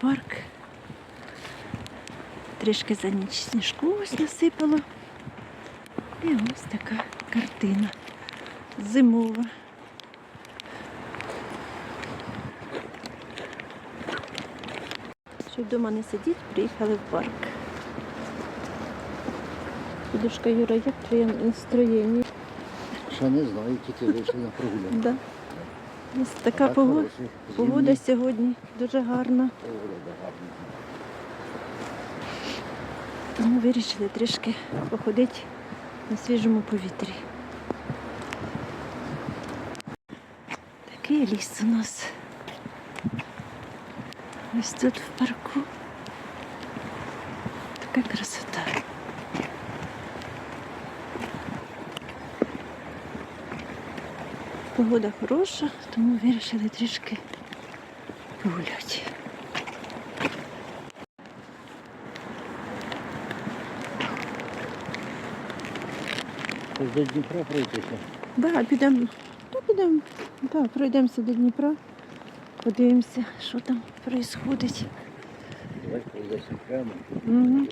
парк. Трішки за ніч сніжку ось насипало. І ось така картина зимова. Щоб вдома не сидіти, приїхали в парк. Дідушка Юра, як твоє настроєння? Ще не знаю, тільки вийшли на прогулянку. Да. Ось така погода. Погода сьогодні дуже гарна. Тому вирішили трішки походити на свіжому повітрі. Такий ліс у нас. Ось тут в парку. Така красота. Погода хороша, тому вирішили трішки погуляти. До Дніпра пройтися. Да, підемо. Ну, підемо. Да, пройдемося до Дніпра. Подивимося, що там відбувається. Давай пройдеться прямо. Угу.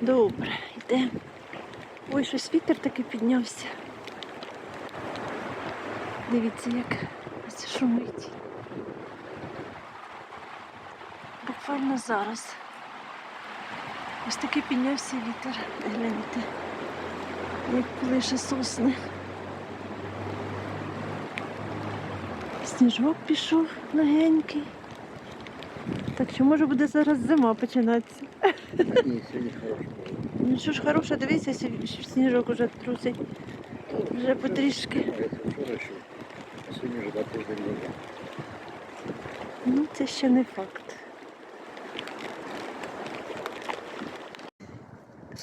Добре, йдемо. Ой, щось вітер таки піднявся. Дивіться, як ось шумить. Буквально зараз. Ось таки піднявся вітер. Гляньте. Як лише сосни. Сніжок пішов легенький. Так що може буде зараз зима починатися. Ні, сьогодні хорошо. Ну що ж хороше, дивися, сі- сніжок уже трусить. Вже потрішки. Сьогодні вже тиждень буде. Ну, це ще не факт.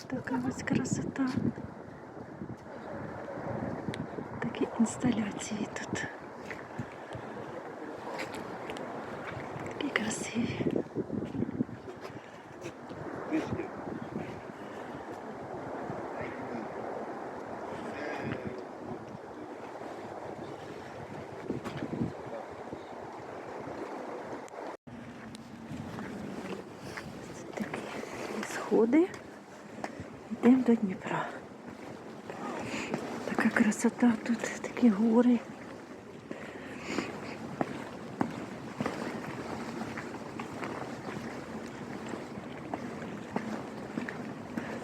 Така ось красота. Такі інсталяції тут. Такі красиві. Сходи. Йдемо до Дніпра. Красота тут, такі гори.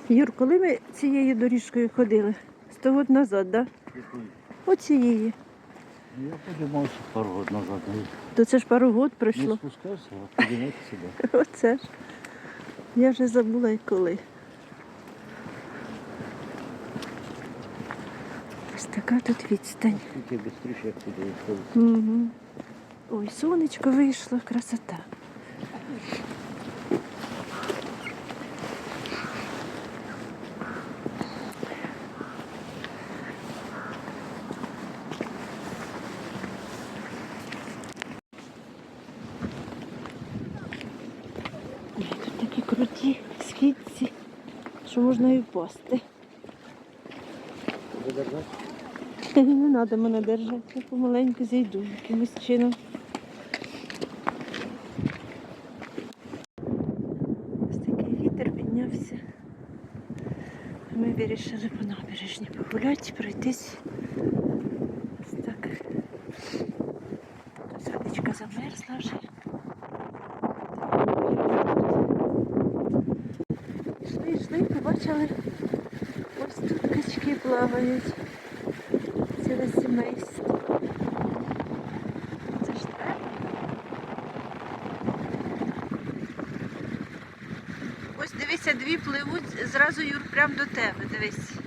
Юр, коли ми цією доріжкою ходили? Сто років назад, так? Да? Оцієї. Я подумав, що пару років назад. Ну, То це ж пару років Не пройшло. спускався, а підіймати сюди. Оце ж. Я вже забула і коли. Ось така тут відстань. Угу. Ой, сонечко вийшло, красота. Тут такі круті східці, що можна і впасти. Буде держати? Не треба мене держати, я помаленьку зійду якимось чином. Ось такий вітер піднявся. Ми вирішили по набережні погуляти, пройтись. Ось так. Тут замерзла вже. Йшли, йшли, побачили. Ось тут качки плавають. Ціле. Це ж треба. Ось дивися, дві пливуть зразу Юр прямо до тебе. Дивись.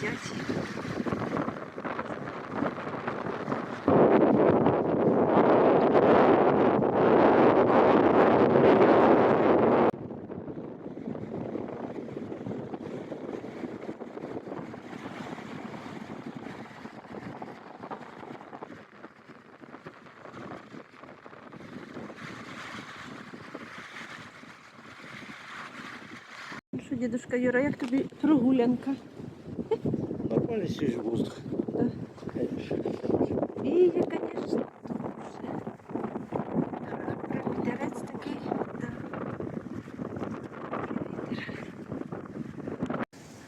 блестять. Дідушка Юра, як тобі прогулянка? Нормальный свежий воздух. Да. Конечно. Віє, звісно, дуже. Вітерець такий. Вітер.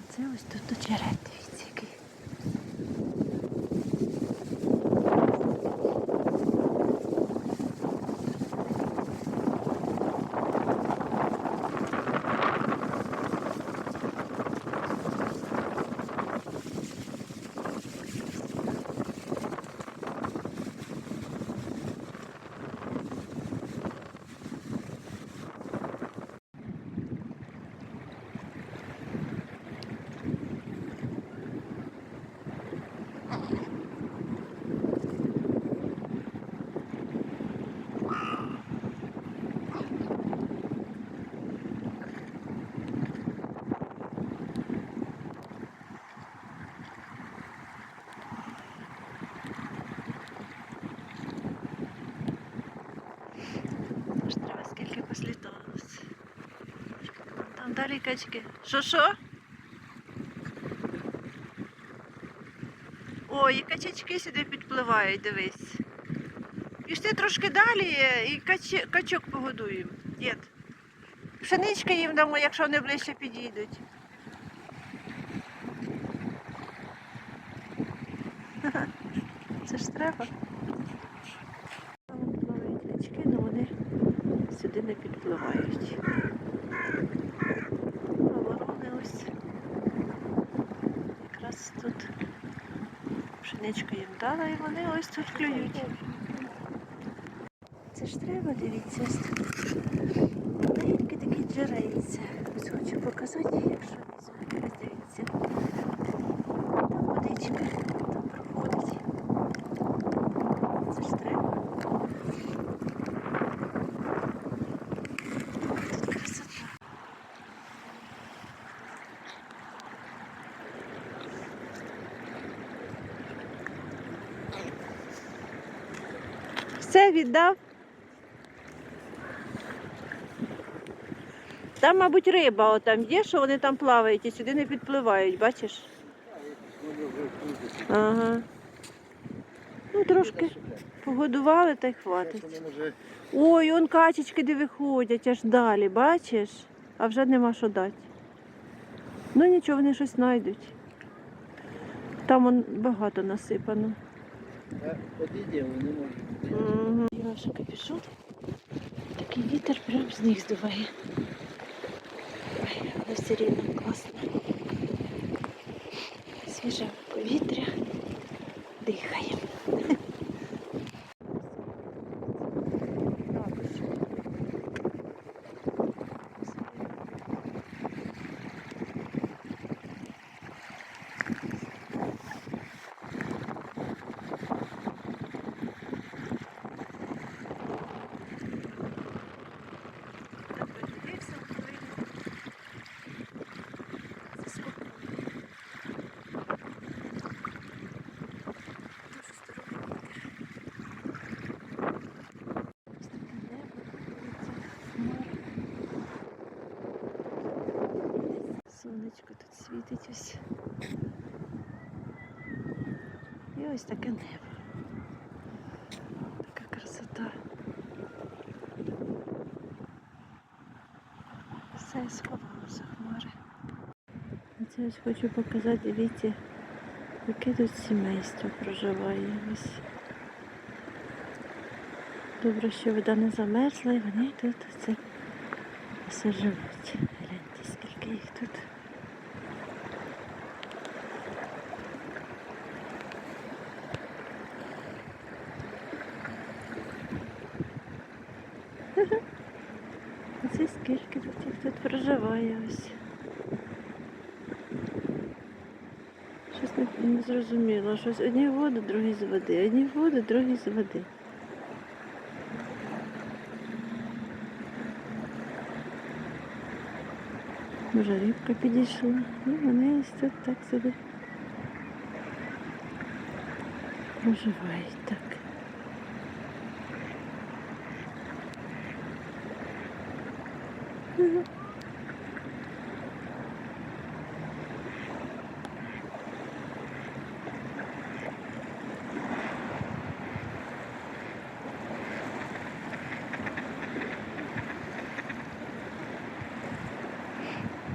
Це ось тут очерет, дивіться, який. Аж треба скільки посліталося. Там далі качки. Що? Ой, і качачки сюди підпливають, дивись. Пішли трошки далі і кач... качок погодуємо. Дід. Пшенички їм дамо, якщо вони ближче підійдуть. Це ж треба. Там плавають качки, але вони сюди не підпливають. Ось якраз тут пшеничку їм дала і вони ось тут клюють. Це ж треба, дивіться. Маленьке такі джерельця. Ось хочу показати, якщо візьмете, ось дивіться. Там водичка, там проходить. Це ж треба. Тут красота. Все віддав. Там, мабуть, риба отам є, що вони там плавають і сюди не підпливають, бачиш? Ага. Ну, трошки погодували та й хватить. Ой, он качечки де виходять аж далі, бачиш? А вже нема що дати. Ну нічого, вони щось знайдуть. Там он багато насипано. подійде, вони можуть. Угу. Яша капюшон. Такий вітер прям з них здуває. Ой, але все рівно класно. Свіже повітря. Світить ось. І ось таке небо. Така красота. Все сховалося хмари. Оце ось хочу показати, дивіться, яке тут сімейство проживає. Ось. Добре, що вода не замерзла і вони тут оце все живуть. Гляньте, скільки їх тут. Оце скільки тут їх тут ось. Щось не, не зрозуміло. Щось одні в воду, другі з води, одні в воду, другі з води. Може рибка підійшла. Ну, вони тут так собі проживають так. Мгм.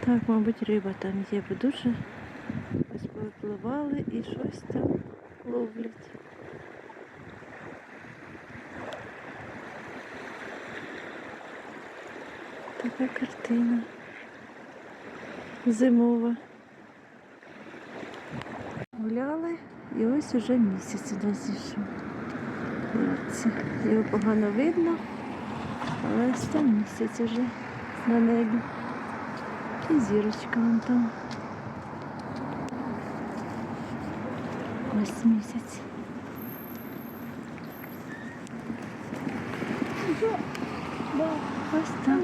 Так, мабуть, риба там є, бо дуже ось і щось там ловлять. Така картина. Зимова. Гуляли і ось уже місяць нас зійшов. Його погано видно, але ось там місяць уже на небі. І зірочка вон там. Ось місяць. Ось так.